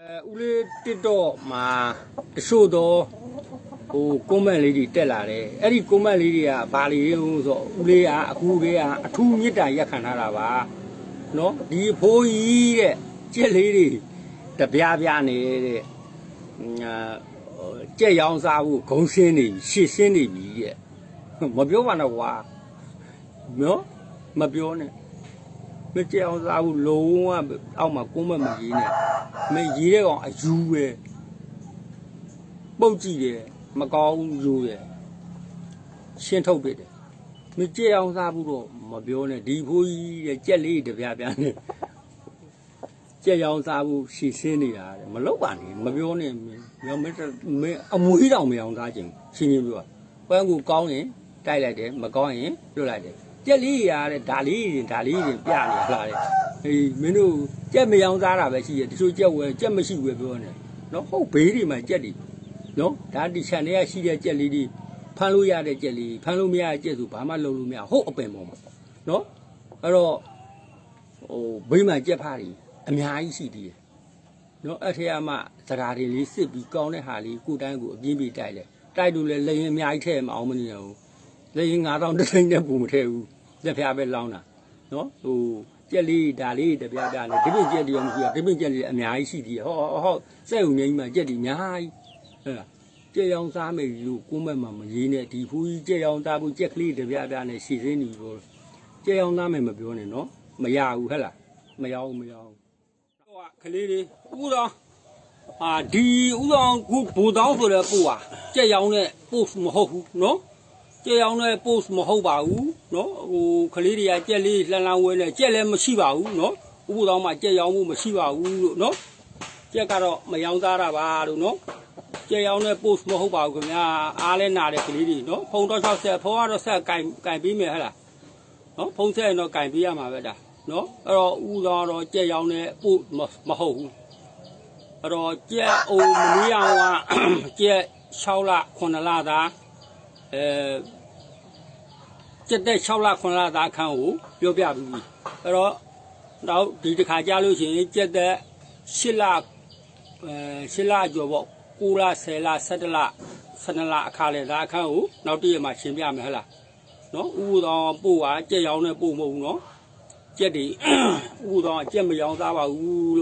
အဲဦးလေးတစ်တော့မှာတချို့တော့ဟိုကွန်မန့်လေးတွေတက်လာတယ်အဲ့ဒီကွန်မန့်လေးတွေကဘာလေးလဲဆိုတော့ဦးလေးကအခုလေးကအထူးမြစ်တာရက်ခံထားတာပါနော်ဒီအဖိုးကြီးတဲ့ကြက်လေးတွေတပြားပြားနေတဲ့အာကြက်ရောင်းစားဖို့ဂုံရှင်းနေပြီရှစ်ရှင်းနေပြီတဲ့မပြောပါနဲ့ကွာနော်မပြောနဲ့ မကြောက်စားဘူးလုံးဝအောက်မှာကုန်းမမရေးနဲ့မရေးတဲ့ကောင်အယူပဲပုတ်ကြည့်တယ်မကောင်းဘူးယူတယ်ရှင်းထုတ်ပြတယ်မကြောက်စားဘူးတော့မပြောနဲ့ဒီဖိုးကြီးတဲ့ကြက်လေးတပြားပြားနဲ့ကြက်ရောင်စားဘူးရှည်ရှင်းနေတာတဲ့မလောက်ပါနဲ့မပြောနဲ့မင်းမင်းမင်းအမွေးတောင်မအောင်စားခြင်းရှင်းရှင်းပြောပန်းကူကောင်းရင်တိုက်လိုက်တယ်မကောင်းရင်လွတ်လိုက်တယ် ကြက်လေးရတဲ့ဒါလေးတွေဒါလေးတွေပြနေလာတယ်အေးမင်းတို့ကြက်မယောင်စားတာပဲရှိရတချို့ကြက်ဝဲကြက်မရှိဝဲပြောနေနော်ဟုတ်ဘေးတွေမှာကြက်တွေနော်ဒါဒီခြံထဲကရှိတဲ့ကြက်လေးတွေဖမ်းလို့ရတဲ့ကြက်လေးဖမ်းလို့မရတဲ့ကြက်ဆိုဘာမှလုပ်လို့မရဟုတ်အပင်ပေါ်မှာနော်အဲ့တော့ဟိုဘေးမှာကြက်ဖားတွေအများကြီးရှိသေးတယ်နော်အဲ့ထက်ကမှသရာတွေလေးစစ်ပြီးကောင်းတဲ့ဟာလေးကိုယ်တိုင်းကိုအပြင်းပြေးတိုက်တယ်တိုက်လို့လည်းလရင်အများကြီးထဲမအောင်မနေဘူး လေရင်9000တစ်သိန်းနဲ့ပူမထဲဘူးလက်ဖျားပဲလောင်းတာနော်ဟိုကြက်လေးဒါလေးတပြားပြားလေးဒီပင်ကြက်တွေရောမရှိဘူးဒီပင်ကြက်လေးအများကြီးရှိသေးတယ်ဟောဟောစက်ုံငိမ့်မှာကြက်တွေအများကြီးဟဲ့လားကြက်ရောင်စားမယ်လို့ကိုမက်မှာမရေးနဲ့ဒီဖူးကြီးကြက်ရောင်သားဘူးကြက်ကလေးတပြားပြားနဲ့ရှည်စင်းနေပြောကြက်ရောင်သားမယ်မပြောနဲ့နော်မရဘူးဟဲ့လားမရဘူးမရဘူးဟိုကကလေးလေးဥတော်အာဒီဥတော်ခုဘူတောင်းဆိုတဲ့ပို့ဟာကြက်ရောင်နဲ့ပို့မဟုတ်ဘူးနော် ကြက်ရောင်းတဲ့ post မဟုတ်ပါဘူးเนาะဟိုကလေးတွေကကြက်လေးလှန်လှန်ဝဲနေကြက်လည်းမရှိပါဘူးเนาะဥပဒေတော်မှာကြက်ရောင်းမှုမရှိပါဘူးလို့เนาะကြက်ကတော့မရောင်းသားတာပါလို့เนาะကြက်ရောင်းတဲ့ post မဟုတ်ပါဘူးခင်ဗျာအားလဲနာတဲ့ကလေးတွေเนาะဖုံတော့60ဆက်ဖုံကတော့ဆက်ကင်ကင်ပြီးမယ်ဟဲ့လားเนาะဖုံဆက်ရင်တော့ကင်ပြီးရမှာပဲဒါเนาะအဲ့တော့ဥတော်တော့ကြက်ရောင်းတဲ့ post မဟုတ်ဘူးအဲ့တော့ကြက်အိုမနီးအောင်က ကြက်6လ9လသား အဲကျက်တဲ့6လ9လသားခန်းကိုပြောပြပြီးပြီအဲ့တော့နောက်ဒီတစ်ခါကြားလို့ရှိရင်ကျက်တဲ့8လအဲ8လကျော်ပေါ့9လ10လ17လ12လအခါလေသားခန်းကိုနောက်တည့်ရမှာရှင်းပြမယ်ဟဲ့လားနော်ဥပဒေပို့ပါကြက်ရောင်းနဲ့ပို့မဟုတ်ဘူးနော်ကြက်တွေဥပဒေကြက်မရောင်းသားပါဘူးလို့